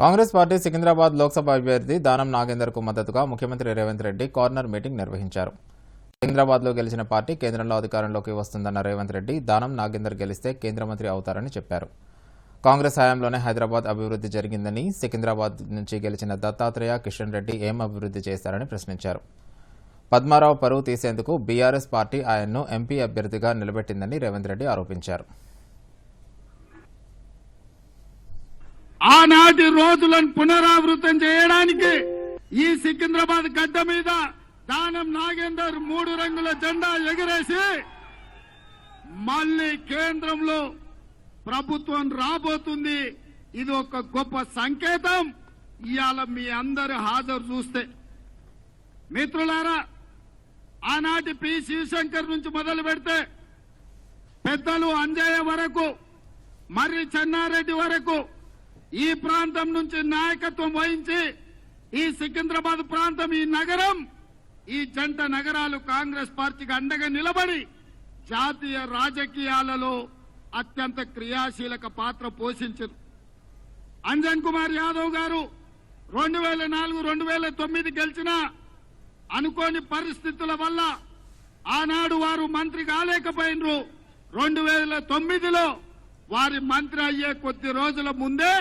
Congress party Secunderabad Lok Sabha అభ్యర్థి దానం నాగేందర్కు మద్దతుగా ముఖ్యమంత్రి రేవంత్ రెడ్డి కార్నర్ మీటింగ్ నిర్వహించారు. సికింద్రాబాద్లో గెలిచిన పార్టీ కేంద్రంలో అధికారంలోకి వస్తుందన్న రేవంత్ రెడ్డి దానం నాగేందర్ గెలిస్తే కేంద్ర మంత్రి అవుతారని చెప్పారు. కాంగ్రెస్ హయాంలోనే హైదరాబాద్ అభివృద్ధి జరిగిందని సికింద్రాబాద్ నుంచి గెలిచిన దత్తాత్రేయ కిషన్ రెడ్డి ఏం అభివృద్ధి చేశారని ప్రశ్నించారు. పద్మారావు పరువు తీసేందుకు బీఆర్ఎస్ పార్టీ ఆయన్ను ఎంపీ అభ్యర్థిగా నిలబెట్టిందని రేవంత్ రెడ్డి ఆరోపించారు. ఆనాటి రోజులను పునరావృతం చేయడానికి ఈ సికింద్రాబాద్ గడ్డ మీద దానం నాగేందర్ మూడు రంగుల జెండా ఎగరేసి మళ్ళీ కేంద్రంలో ప్రభుత్వం రాబోతుంది. ఇది ఒక గొప్ప సంకేతం. ఇవాళ మీ అందరి హాజరు చూస్తే. మిత్రులారా ఆనాటి పి శివశంకర్ నుంచి మొదలు పెడితే పెద్దలు అంజయ్య వరకు మర్రి చెన్నారెడ్డి వరకు ఈ ప్రాంతం నుంచి నాయకత్వం వహించి ఈ సికింద్రాబాద్ ప్రాంతం ఈ నగరం ఈ జంట నగరాలు కాంగ్రెస్ పార్టీకి అండగా నిలబడి జాతీయ రాజకీయాలలో అత్యంత క్రియాశీలక పాత్ర పోషించారు. అంజన్ కుమార్ యాదవ్ గారు రెండు వేల నాలుగు రెండు వేల తొమ్మిది గెలిచిన అనుకోని పరిస్థితుల వల్ల ఆనాడు వారు మంత్రి కాలేకపోయినరు. రెండు వేల తొమ్మిదిలో వారి మంత్రి అయ్యే కొద్ది రోజుల ముందే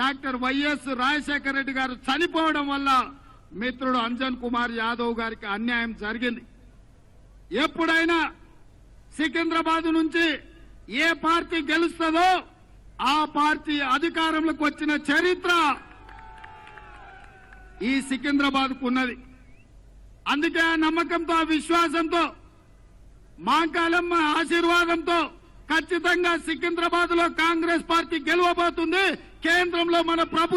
డాక్టర్ వైఎస్ రాజశేఖర రెడ్డి గారు చనిపోవడం వల్ల మిత్రుడు అంజన్ కుమార్ యాదవ్ గారికి అన్యాయం జరిగింది. ఎప్పుడైనా సికింద్రాబాద్ నుంచి ఏ పార్టీ గెలుస్తుందో ఆ పార్టీ అధికారంలోకి వచ్చిన చరిత్ర ఈ సికింద్రాబాద్ ఉన్నది అందుకే ఆ నమ్మకంతో ఆ విశ్వాసంతో మాంకాలమ్మ ఆశీర్వాదంతో ఖచ్చితంగా సికింద్రాబాద్లో కాంగ్రెస్ పార్టీ గెలవబోతుంది. కేంద్రంలో మన ప్రభు